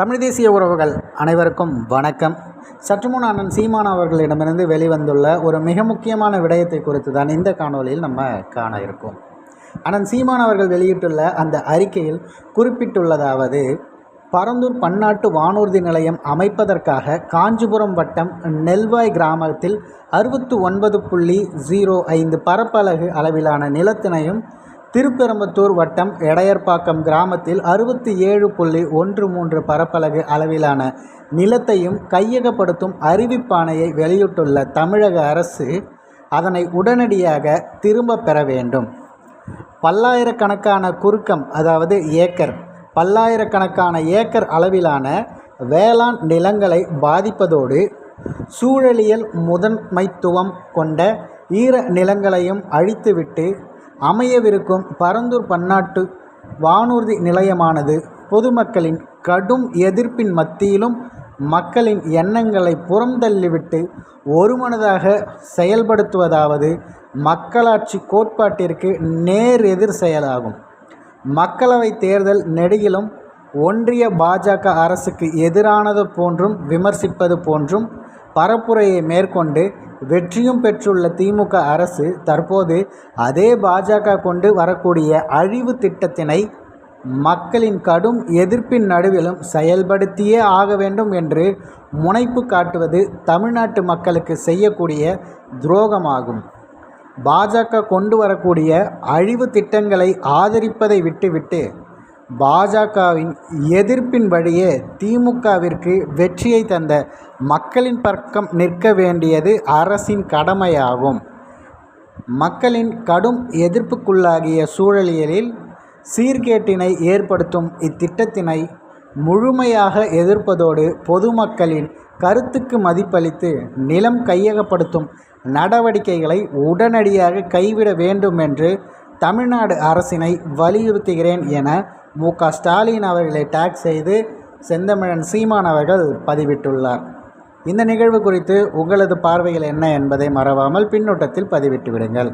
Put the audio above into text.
தமிழ் தேசிய உறவுகள் அனைவருக்கும் வணக்கம். சற்றுமுன் அண்ணன் சீமான் அவர்களிடமிருந்து வெளிவந்துள்ள ஒரு மிக முக்கியமான விடயத்தை குறித்து தான் இந்த காணொளியில் நம்ம காண இருக்கோம். அண்ணன் சீமான் அவர்கள் வெளியிட்டுள்ள அந்த அறிக்கையில் குறிப்பிட்டுள்ளதாவது பரந்தூர் பன்னாட்டு வானூர்தி நிலையம் அமைப்பதற்காக காஞ்சிபுரம் வட்டம் நெல்வாய் கிராமத்தில் அறுபத்து ஒன்பது புள்ளி ஜீரோ ஐந்து பரப்பலகு அளவிலான நிலத்தினையும் திருப்பெரும்பத்தூர் வட்டம் எடையர்பாக்கம் கிராமத்தில் அறுபத்தி ஏழு புள்ளி ஒன்று மூன்று பரப்பலகு அளவிலான நிலத்தையும் கையகப்படுத்தும் அறிவிப்பாணையை வெளியிட்டுள்ள தமிழக அரசு அதனை உடனடியாக திரும்ப பெற வேண்டும். பல்லாயிரக்கணக்கான குறுக்கம் அதாவது ஏக்கர் பல்லாயிரக்கணக்கான ஏக்கர் அளவிலான வேளாண் நிலங்களை பாதிப்பதோடு சூழலியல் முதன்மைத்துவம் கொண்ட ஈர நிலங்களையும் அழித்துவிட்டு அமையவிருக்கும் பரந்தூர் பன்னாட்டு வானூர்தி நிலையமானது பொதுமக்களின் கடும் எதிர்ப்பின் மத்தியிலும் மக்களின் எண்ணங்களை புறந்தள்ளிவிட்டு ஒருமனதாக செயல்படுத்துவதாவது மக்களாட்சி கோட்பாட்டிற்கு நேர் எதிர் செயலாகும். மக்களவை தேர்தல் நெடுகிலும் ஒன்றிய பாஜக அரசுக்கு எதிரானது போன்றும் விமர்சிப்பது போன்றும் பரப்புரையை மேற்கொண்டு வெற்றியும் பெற்றுள்ள திமுக அரசு தற்போது அதே பாஜக கொண்டு வரக்கூடிய அழிவு திட்டத்தினை மக்களின் கடும் எதிர்ப்பின் நடுவிலும் செயல்படுத்தியே ஆக வேண்டும் என்று முனைப்பு காட்டுவது தமிழ்நாட்டு மக்களுக்கு செய்யக்கூடிய துரோகமாகும். பாஜக கொண்டு வரக்கூடிய அழிவு திட்டங்களை ஆதரிப்பதை விட்டுவிட்டு பாஜகவின் எதிர்ப்பின் வழியே திமுகவிற்கு வெற்றியை தந்த மக்களின் பக்கம் நிற்க வேண்டியது அரசின் கடமையாகும். மக்களின் கடும் எதிர்ப்புக்குள்ளாகிய சூழலியலில் சீர்கேட்டினை ஏற்படுத்தும் இத்திட்டத்தினை முழுமையாக எதிர்ப்பதோடு பொதுமக்களின் கருத்துக்கு மதிப்பளித்து நிலம் கையகப்படுத்தும் நடவடிக்கைகளை உடனடியாக கைவிட வேண்டும் என்று தமிழ்நாடு அரசினை வலியுறுத்துகிறேன் என மு க. ஸ்டாலின் அவர்களை டேக் செய்து செந்தமிழன் சீமான் அவர்கள் பதிவிட்டுள்ளார். இந்த நிகழ்வு குறித்து உங்களது பார்வைகள் என்ன என்பதை மறவாமல் பின்னூட்டத்தில் பதிவிட்டு விடுங்கள்